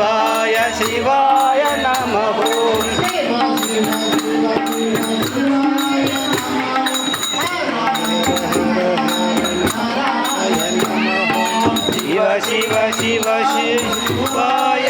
శివాయ శివాయ నమ శివ శివ శివ శివాయ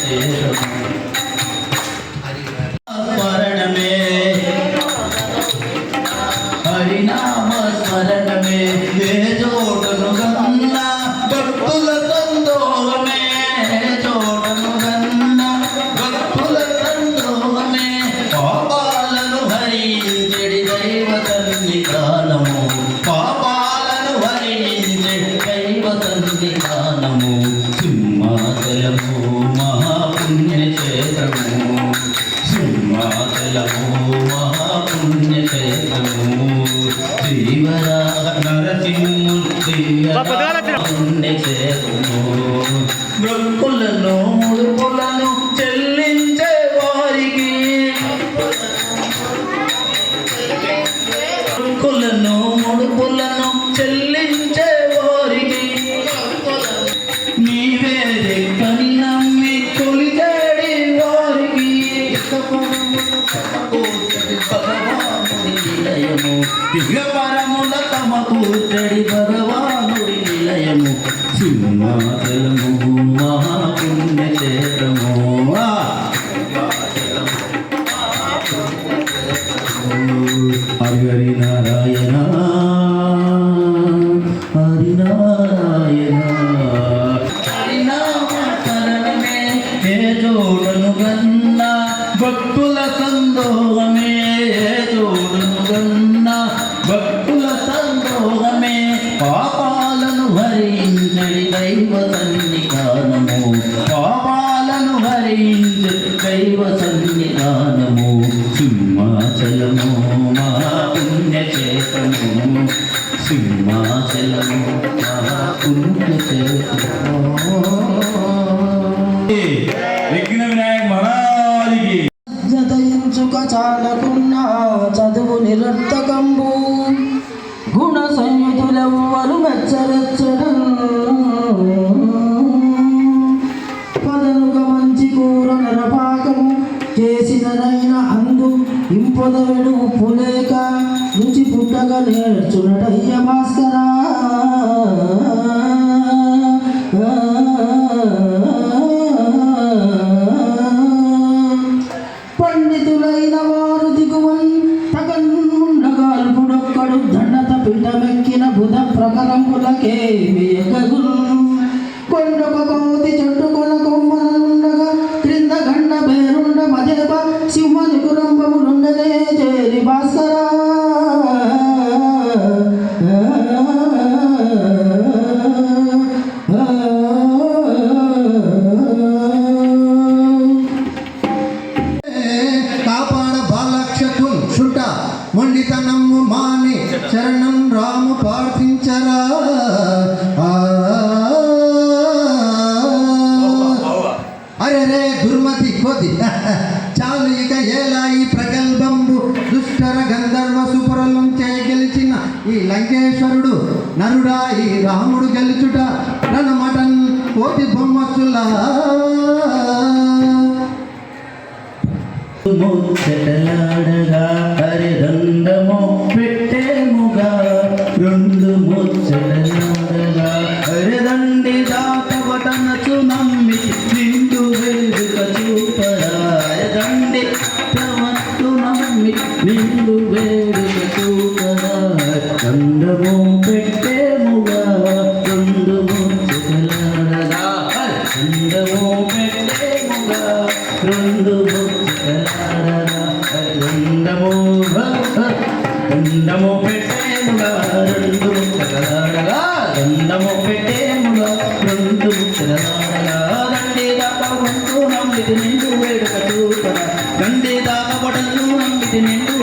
Sí, పులకుల నోడు పులను పచ్చరచ్చడం పదనుక మంచి కూర నరపాకము. చేసినదైన అందు ఇంపదవి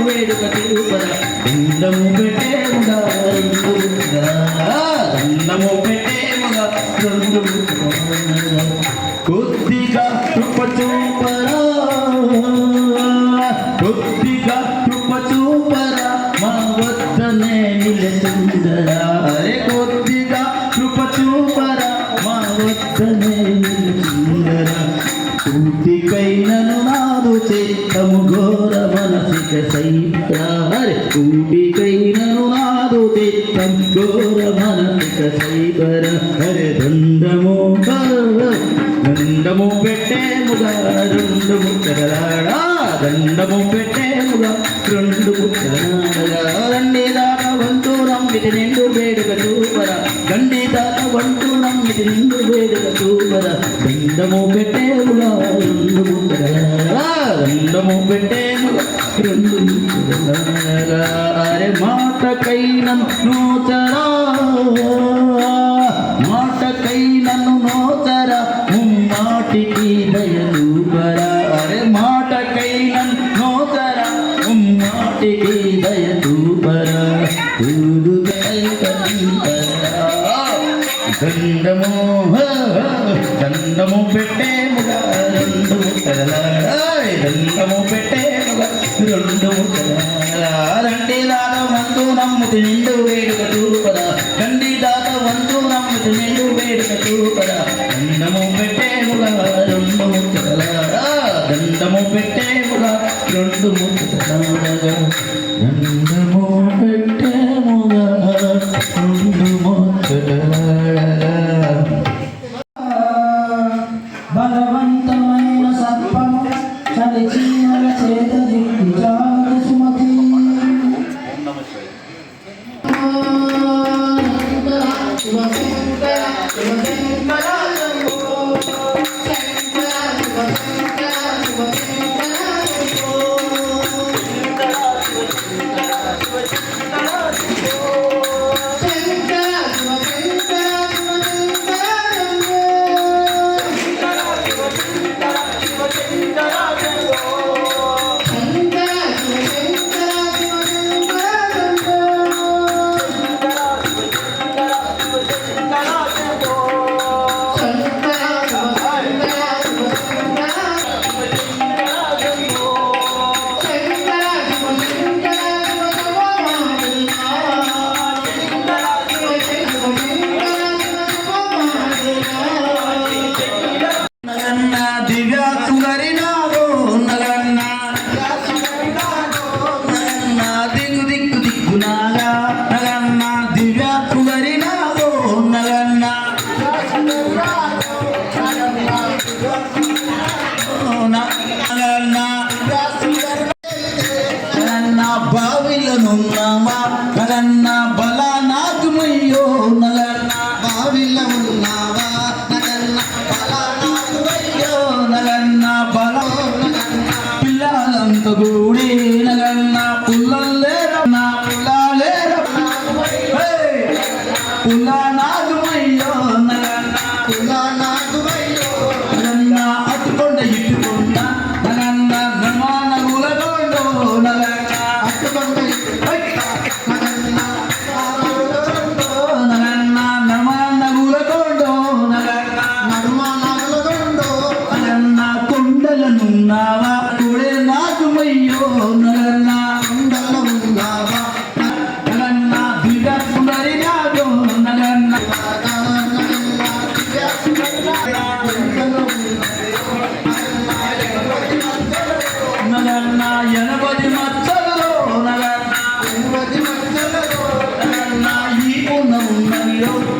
వేడుక తిరుపద దండము పెట్టేముగా రెండు దండము పెట్టేముగా రెండు కొద్దిగా కృప రెండు ముక్కలాడా దండము పెట్టేముగా రెండు ముక్కలాడగా దండి దాట వంటూ రమ్మిటి నిండు వేడుక చూపర దండి దాట వంటూ రమ్మిటి నిండు వేడుక చూపర దండము పెట్టేముగా రెండు ముక్కలాడా దండము పెట్టేముగా రెండు ముక్కలాడగా అరే మాటకైన నూచరా. ఎంత 没有。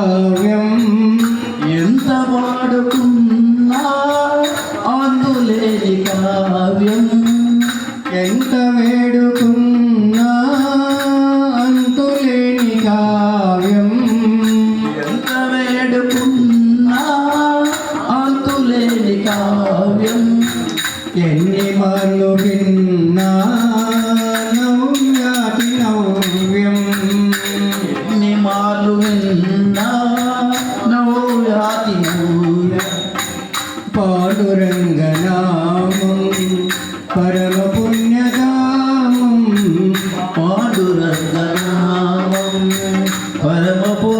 Kavyam പരമപോ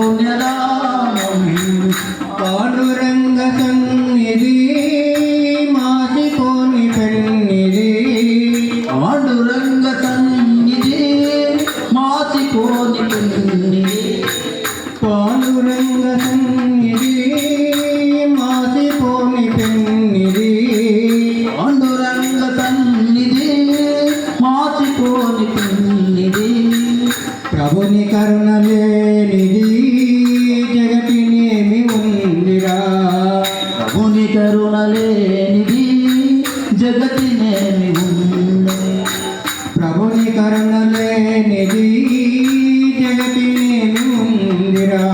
ಜಗತ್ತಿನೇ ಮುಂದಿರಾ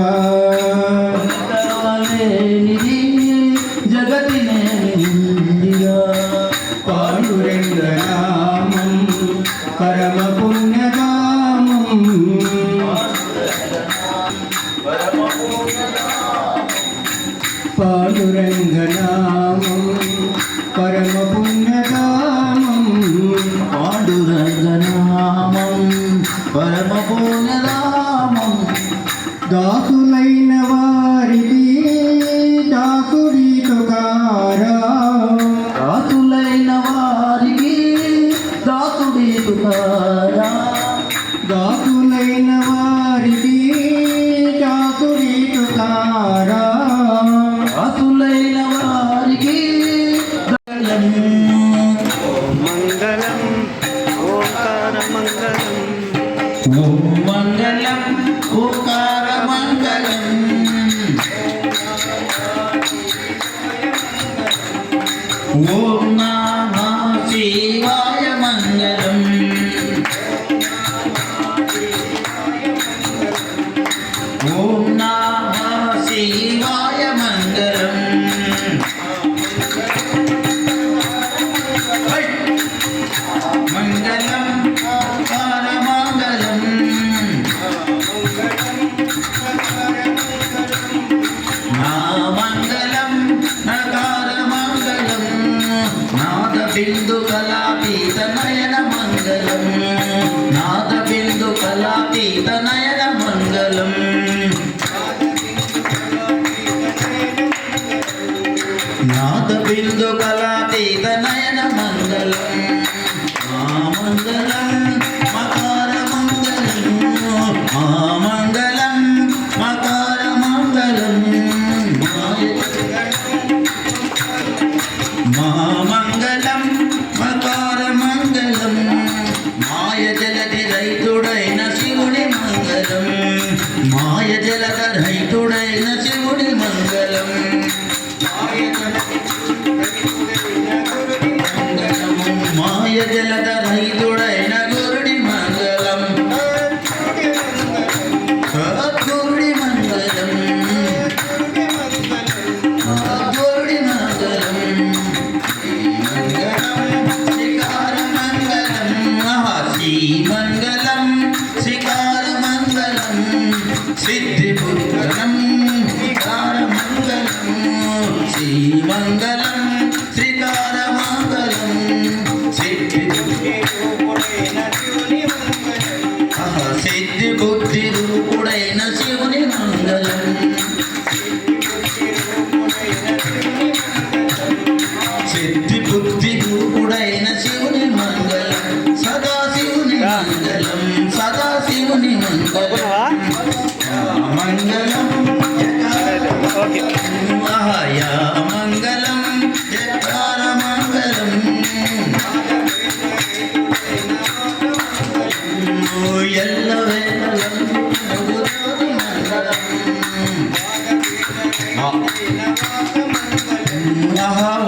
하고